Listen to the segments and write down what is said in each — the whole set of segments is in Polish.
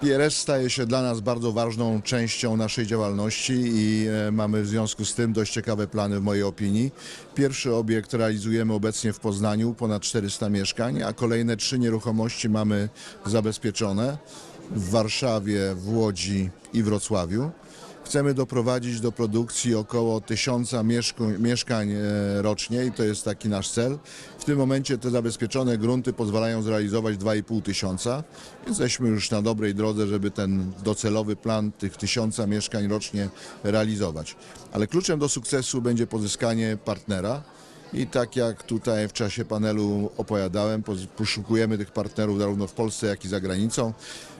PRS staje się dla nas bardzo ważną częścią naszej działalności i e, mamy w związku z tym dość ciekawe plany w mojej opinii. Pierwszy obiekt realizujemy obecnie w Poznaniu, ponad 400 mieszkań, a kolejne trzy nieruchomości mamy zabezpieczone w Warszawie, w Łodzi i Wrocławiu. Chcemy doprowadzić do produkcji około tysiąca mieszkań e, rocznie i to jest taki nasz cel. W tym momencie te zabezpieczone grunty pozwalają zrealizować 2,5 tysiąca, więc jesteśmy już na dobrej drodze, żeby ten docelowy plan tych tysiąca mieszkań rocznie realizować. Ale kluczem do sukcesu będzie pozyskanie partnera. I tak jak tutaj w czasie panelu opowiadałem, poszukujemy tych partnerów zarówno w Polsce, jak i za granicą.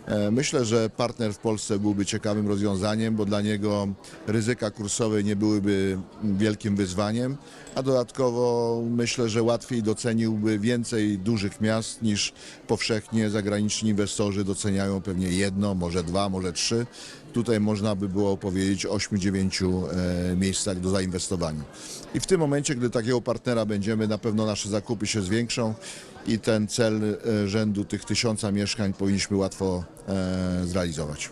E, Myślę, że partner w Polsce byłby ciekawym rozwiązaniem, bo dla niego ryzyka kursowe nie byłyby wielkim wyzwaniem, a dodatkowo myślę, że łatwiej doceniłby więcej dużych miast niż powszechnie zagraniczni inwestorzy doceniają pewnie jedno, może dwa, może trzy. Tutaj można by było powiedzieć o 8-9 e, miejscach do zainwestowania. I w tym momencie, gdy takiego partnera będziemy, na pewno nasze zakupy się zwiększą i ten cel e, rzędu tych tysiąca mieszkań powinniśmy łatwo e, zrealizować.